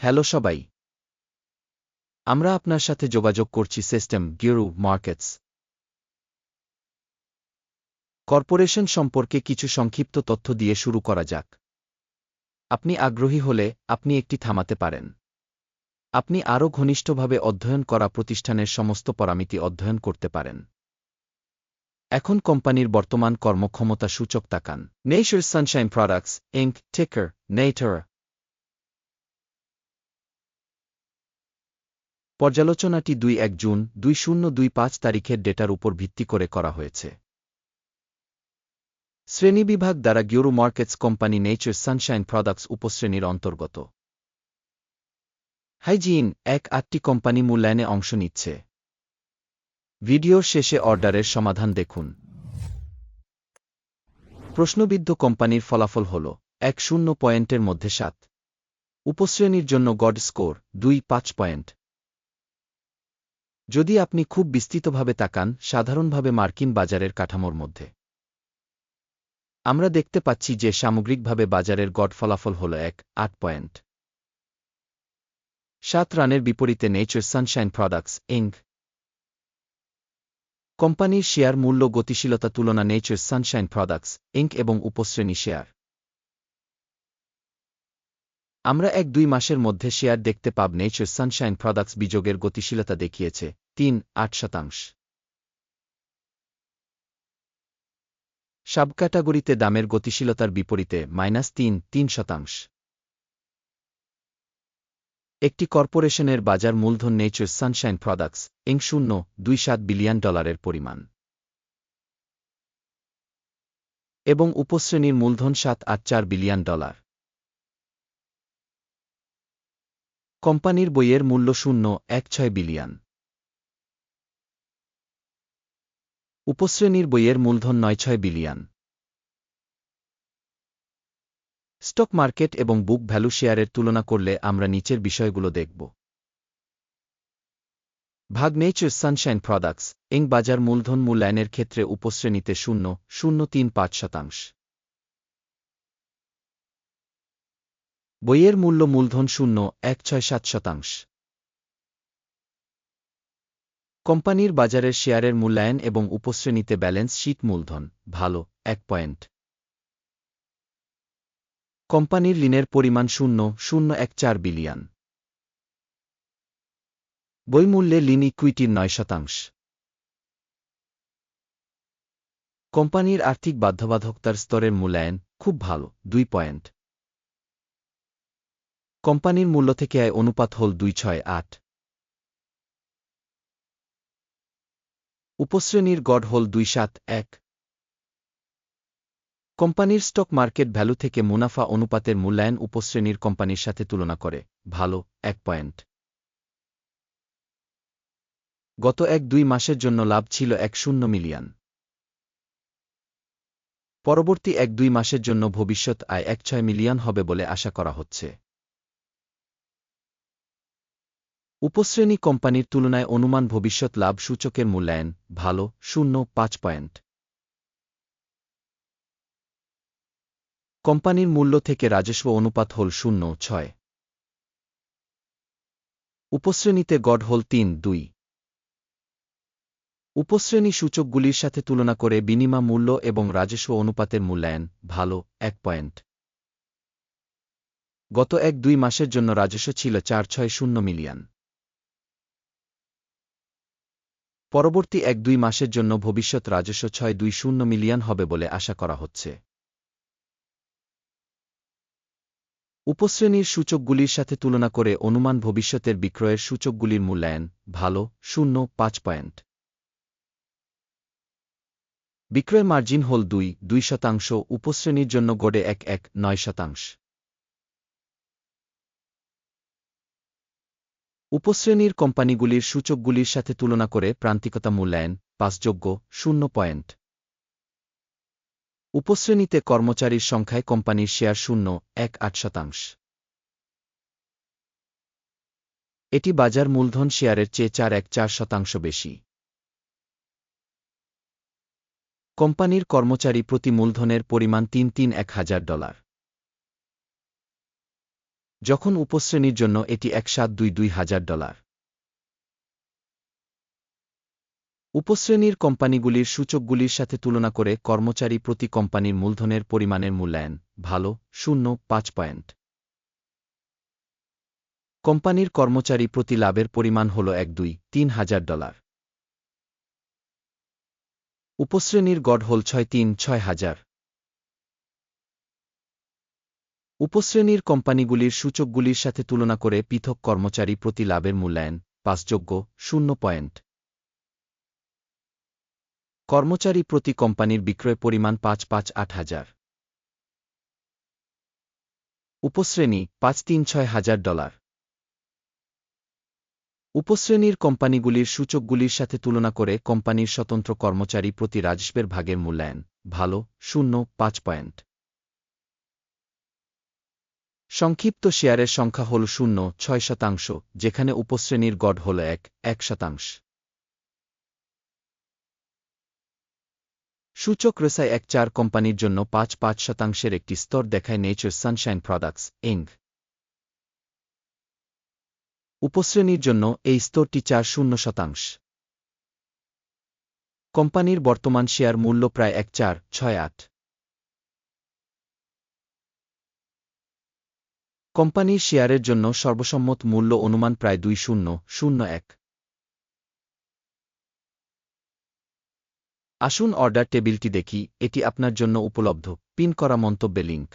Hello সবাই। আমরা আপনার সাথে যোগাযোগ করছি সিস্টেম গিরু মার্কেটস। কর্পোরেশন সম্পর্কে কিছু সংক্ষিপ্ত তথ্য দিয়ে শুরু করা যাক। আপনি আগ্রহী হলে আপনি একটি থামাতে পারেন। আপনি আরও ঘনিষ্ঠভাবে অধ্যয়ন করা প্রতিষ্ঠানের সমস্ত পরামিতি অধ্যয়ন করতে পারেন। এখন কোম্পানির বর্তমান কর্মক্ষমতা সূচক তাকান। নেচার সানশাইন প্রোডাক্টস ইঙ্ক টেকার নেটার পর্যালোচনাটি দুই এক জুন, দুই শূন্য, দুই পাঁচ তারিখের ডেটার উপর ভিত্তি করে করা হয়েছে। শ্রেণীবিভাগ দ্বারা গিউরু markets company Nature Sunshine Products উপশ্রেণীর অন্তর্গত। হাইজিন এক আটটি কোম্পানি মূল্যায়নে অংশ নিচ্ছে। ভিডিওর শেষে অর্ডারের সমাধান দেখুন। প্রশ্নবিদ্ধ কোম্পানির ফলাফল হল এক শূন্য পয়েন্টের মধ্যে সাত। উপশ্রেণীর জন্য গড স্কোর দুই পাঁচ পয়েন্ট। যদি আপনি খুব বিস্তৃতভাবে তাকান, সাধারণভাবে মার্কিন বাজারের কাঠামোর মধ্যে। আমরা দেখতে পাচ্ছি যে সামগ্রিকভাবে বাজারের গড ফলাফল হল এক, আট পয়েন্ট। সাত রানের বিপরীতে নেচার সানশাইন প্রোডাক্টস ইঙ্ক কোম্পানির শেয়ার মূল্য গতিশীলতা তুলনা নেচার সানশাইন প্রোডাক্টস ইঙ্ক এবং উপশ্রেণী শেয়ার। আমরা এক দুই মাসের মধ্যে শেয়ার দেখতে পাব নেচার সানশাইন প্রোডাক্টস বিযোগের গতিশীলতা দেখিয়েছে, তিন আট শতাংশ। সাব ক্যাটাগরিতে দামের গতিশীলতার বিপরীতে মাইনাস তিন তিন শতাংশ। একটি কর্পোরেশনের বাজার মূলধন নেচার সানশাইন প্রোডাক্টস ইং শূন্য, দুই সাত বিলিয়ন ডলারের পরিমাণ। এবং উপশ্রেণীর মূলধন সাত আট চার বিলিয়ন ডলার। কোম্পানির বইয়ের মূল্য শূন্য এক ছয় বিলিয়ন। উপশ্রেণীর বইয়ের মূলধন নয় ছয় বিলিয়ন। স্টক মার্কেট এবং বুক ভ্যালু শেয়ারের তুলনা করলে আমরা নিচের বিষয়গুলো দেখব। ভাগ নেচার সানশাইন প্রোডাক্টস এং বাজার মূলধন মূল্যায়নের ক্ষেত্রে উপশ্রেণীতে শূন্য শূন্য তিন পাঁচ শতাংশ। বইয়ের মূল্য মূলধন শূন্য, এক ছয় সাত শতাংশ। কোম্পানির বাজারের শেয়ারের মূল্যায়ন এবং উপশ্রেণীতে ব্যালেন্স শীট মূলধন, ভালো, এক পয়েন্ট। কোম্পানির ঋণের পরিমাণ শূন্য শূন্য এক চার বিলিয়ন। বইমূল্যে ঋণ ইকুইটির নয় শতাংশ। কোম্পানির আর্থিক বাধ্যবাধকতার স্তরের মূল্যায়ন, খুব ভালো, দুই পয়েন্ট। কোম্পানির মূল্য থেকে আয় অনুপাত হল দুই ছয় আট। উপশ্রেণীর গড় হল দুই সাত এক। কোম্পানির স্টক মার্কেট ভ্যালু থেকে মুনাফা অনুপাতের মূল্যায়ন উপশ্রেণীর কোম্পানির সাথে তুলনা করে। ভালো, এক পয়েন্ট। গত এক দুই মাসের জন্য লাভ ছিল এক শূন্য মিলিয়ন। পরবর্তী এক দুই মাসের জন্য ভবিষ্যৎ আয় এক ছয় মিলিয়ন হবে বলে আশা করা হচ্ছে। উপশ্রেণী কোম্পানির তুলনায় অনুমান ভবিষ্যৎ লাভ সূচকের মূল্যায়ন, ভালো, শূন্য, পাঁচ পয়েন্ট। কোম্পানির মূল্য থেকে রাজস্ব অনুপাত হল শূন্য, ছয়। উপশ্রেণীতে গড় হল তিন, দুই। উপশ্রেণী সূচকগুলির সাথে তুলনা করে বিনিমা মূল্য এবং রাজস্ব অনুপাতের মূল্যায়ন, ভালো, এক পয়েন্ট। গত এক দুই মাসের জন্য রাজস্ব ছিল চার, ছয়, শূন্য মিলিয়ন। পরবর্তী এক দুই মাসের জন্য ভবিষ্যৎ রাজস্ব ছয় দুই শূন্য মিলিয়ন হবে বলে আশা করা হচ্ছে। উপশ্রেণীর সূচকগুলির সাথে তুলনা করে অনুমান ভবিষ্যতের বিক্রয়ের সূচকগুলির মূল্যায়ন ভালো, শূন্য, পাঁচ পয়েন্ট। বিক্রয় মার্জিন হল দুই দুই শতাংশ, উপশ্রেণীর জন্য গড়ে এক এক, নয় শতাংশ। উপশ্রেণীর কোম্পানিগুলির সূচকগুলির সাথে তুলনা করে প্রান্তিকতা মূল্যায়ন পাসযোগ্য শূন্য পয়েন্ট। উপশ্রেণীতে কর্মচারীর সংখ্যায় কোম্পানির শেয়ার শূন্য, এক আট শতাংশ। এটি বাজার মূলধন শেয়ারের চেয়ে চার এক চার শতাংশ বেশি। কোম্পানির কর্মচারী প্রতি মূলধনের পরিমাণ তিন তিন এক হাজার ডলার। যখন উপশ্রেণীর জন্য এটি এক সাত দুই দুই হাজার ডলার। উপশ্রেণীর কোম্পানিগুলির সূচকগুলির সাথে তুলনা করে কর্মচারী প্রতি কোম্পানির মূলধনের পরিমাণের মূল্যায়ন ভালো, শূন্য, পাঁচ পয়েন্ট। কোম্পানির কর্মচারী প্রতি লাভের পরিমাণ হল এক দুই তিন হাজার ডলার। উপশ্রেণীর গড় হল ছয় তিন ছয় হাজার। উপশ্রেণীর কোম্পানিগুলির সূচকগুলির সাথে তুলনা করে পৃথক কর্মচারী প্রতি লাভের মূল্যায়ন পাঁচযোগ্য, শূন্য পয়েন্ট। কর্মচারী প্রতি কোম্পানির বিক্রয় পরিমাণ পাঁচ পাঁচ আট হাজার। উপশ্রেণী পাঁচ তিন ছয় হাজার ডলার। উপশ্রেণীর কোম্পানিগুলির সূচকগুলির সাথে তুলনা করে কোম্পানির স্বতন্ত্র কর্মচারী প্রতি রাজস্বের ভাগের মূল্যায়ন ভালো, শূন্য, পাঁচ পয়েন্ট। সংক্ষিপ্ত শেয়ারের সংখ্যা হল শূন্য, ছয় শতাংশ, যেখানে উপশ্রেণীর গড় হল এক এক শতাংশ। সূচক রেসায় এক চার কোম্পানির জন্য পাঁচ পাঁচ শতাংশের একটি স্তর দেখায় নেচার সানশাইন প্রোডাক্টস ইং উপশ্রেণীর জন্য এই স্তরটি চার শূন্য শতাংশ। কোম্পানির বর্তমান শেয়ার মূল্য প্রায় এক চার, ছয় আট। কোম্পানির শেয়ারের জন্য সর্বসম্মত মূল্য অনুমান প্রায় দুই শূন্য শূন্য এক। আসুন অর্ডার টেবিলটি দেখি, এটি আপনার জন্য উপলব্ধ, পিন করা মন্তব্যে লিঙ্ক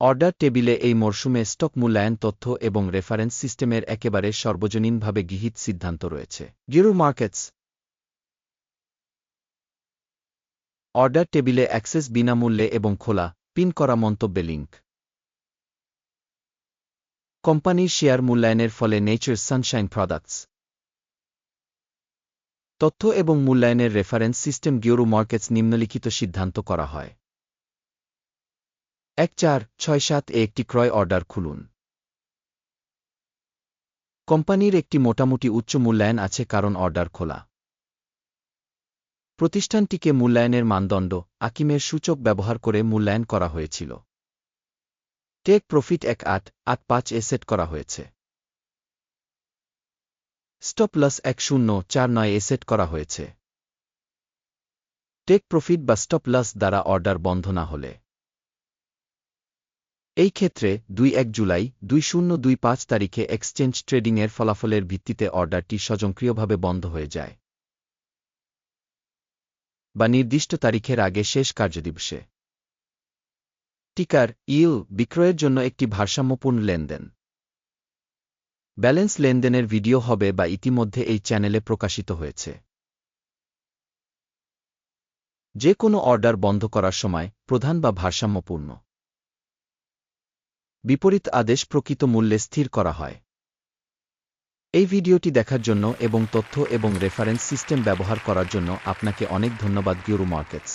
অর্ডার টেবিলে এই মরশুমে স্টক মূল্যায়ন তথ্য এবং রেফারেন্স সিস্টেমের একেবারে সর্বজনীনভাবে গৃহীত সিদ্ধান্ত রয়েছে। গিরু মার্কেটস। অর্ডার টেবিলে অ্যাক্সেস বিনামূল্যে এবং খোলা। পিন করা মন্তব্যে লিঙ্ক কোম্পানির শেয়ার মূল্যায়নের ফলে নেচার সানশাইন প্রোডাক্টস তথ্য এবং মূল্যায়নের রেফারেন্স সিস্টেম গিওরু মার্কেটস নিম্নলিখিত সিদ্ধান্ত করা হয়। এক চার ছয় সাত এ একটি ক্রয় অর্ডার খুলুন। কোম্পানির একটি মোটামুটি উচ্চ মূল্যায়ন আছে কারণ অর্ডার খোলা। প্রতিষ্ঠানটিকে মূল্যায়নের মানদণ্ড, আকিমের সূচক ব্যবহার করে মূল্যায়ন করা হয়েছিল। টেক প্রফিট এক আট আট পাঁচ এ সেট করা হয়েছে। স্টপ লস এক শূন্য, চার নয় এ সেট করা হয়েছে। টেক প্রফিট বা স্টপ লস দ্বারা অর্ডার বন্ধ না হলে। এই ক্ষেত্রে দুই এক জুলাই, দুই শূন্য, দুই পাঁচ তারিখে এক্সচেঞ্জ ট্রেডিংয়ের ফলাফলের ভিত্তিতে অর্ডারটি স্বয়ংক্রিয়ভাবে বন্ধ হয়ে যায়। বা নির্দিষ্ট তারিখের আগে শেষ কার্যদিবসে। টিকার ইল বিক্রয়ের জন্য একটি ভারসাম্যপূর্ণ লেনদেন। ব্যালেন্স লেনদেনের ভিডিও হবে বা ইতিমধ্যে এই চ্যানেলে প্রকাশিত হয়েছে। যে কোনো অর্ডার বন্ধ করার সময় প্রধান বা ভারসাম্যপূর্ণ। বিপরীত আদেশ প্রকৃত মূল্যে স্থির করা হয়। এই ভিডিওটি দেখার জন্য এবং তথ্য এবং রেফারেন্স সিস্টেম ব্যবহার করার জন্য আপনাকে অনেক ধন্যবাদ গিউরু মার্কেটস